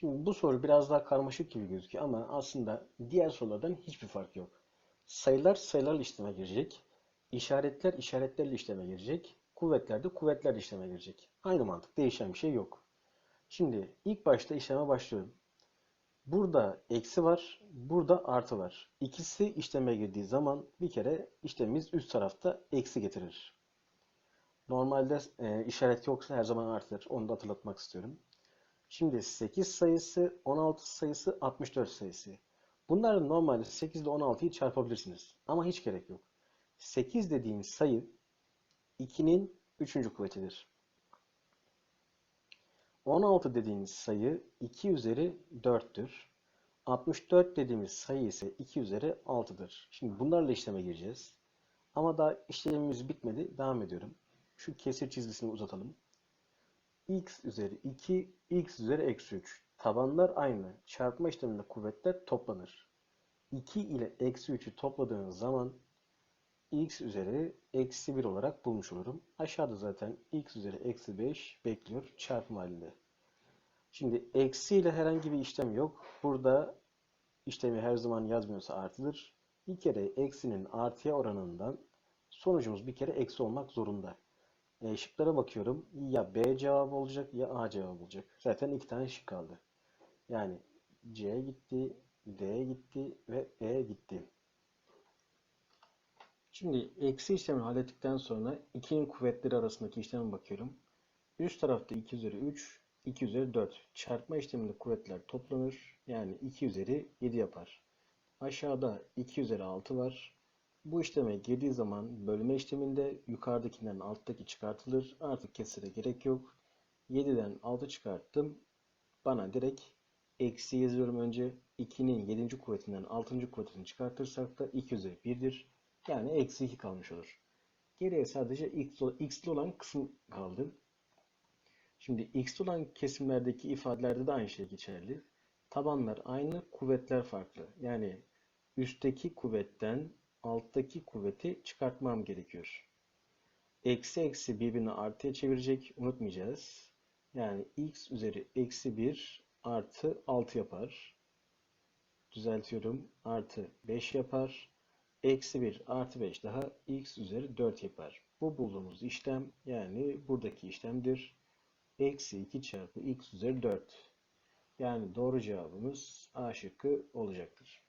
Şimdi bu soru biraz daha karmaşık gibi gözüküyor ama aslında diğer sorulardan hiçbir fark yok. Sayılar sayılarla işleme girecek. İşaretler işaretlerle işleme girecek. Kuvvetler de kuvvetlerle işleme girecek. Aynı mantık. Değişen bir şey yok. Şimdi ilk başta işleme başlıyorum. Burada eksi var, burada artı var. İkisi işleme girdiği zaman bir kere işlemimiz üst tarafta eksi getirir. Normalde e, işaret yoksa her zaman artır. Onu da hatırlatmak istiyorum. Şimdi 8 sayısı, 16 sayısı, 64 sayısı. Bunları normalde 8 ile 16'yı çarpabilirsiniz. Ama hiç gerek yok. 8 dediğimiz sayı 2'nin 3. kuvvetidir. 16 dediğimiz sayı 2 üzeri 4'tür. 64 dediğimiz sayı ise 2 üzeri 6'dır. Şimdi bunlarla işleme gireceğiz. Ama daha işlemimiz bitmedi. Devam ediyorum. Şu kesir çizgisini uzatalım. X üzeri 2, x üzeri eksi 3. Tabanlar aynı. Çarpma işleminde kuvvetler toplanır. 2 ile eksi 3'ü topladığınız zaman x üzeri eksi 1 olarak bulmuş olurum. Aşağıda zaten x üzeri eksi 5 bekliyor çarpım halinde. Şimdi eksi ile herhangi bir işlem yok. Burada işlemi her zaman yazmıyorsa artıdır. Bir kere eksinin artıya oranından sonucumuz bir kere eksi olmak zorunda. E, şıklara bakıyorum. Ya B cevabı olacak ya A cevabı olacak. Zaten iki tane şık kaldı. Yani C gitti, D gitti ve E gitti. Şimdi eksi işlemini hallettikten sonra 2'nin kuvvetleri arasındaki işleme bakıyorum. Üst tarafta 2 üzeri 3, 2 üzeri 4. Çarpma işleminde kuvvetler toplanır. Yani 2 üzeri 7 yapar. Aşağıda 2 üzeri 6 var. Bu işleme girdiği zaman bölme işleminde yukarıdakinden alttaki çıkartılır. Artık kesire gerek yok. 7'den 6 çıkarttım. Bana direkt eksi yazıyorum önce. 2'nin 7. kuvvetinden 6. kuvvetini çıkartırsak da 2 üzeri 1'dir. Yani eksi 2 kalmış olur. Geriye sadece x'li olan kısım kaldı. Şimdi x'li olan kesimlerdeki ifadelerde de aynı şey geçerli. Tabanlar aynı, kuvvetler farklı. Yani üstteki kuvvetten alttaki kuvveti çıkartmam gerekiyor. Eksi eksi birbirini artıya çevirecek. Unutmayacağız. Yani x üzeri eksi 1 artı 6 yapar. Düzeltiyorum. Artı 5 yapar. Eksi 1 artı 5 daha x üzeri 4 yapar. Bu bulduğumuz işlem yani buradaki işlemdir. Eksi 2 çarpı x üzeri 4. Yani doğru cevabımız A şıkkı olacaktır.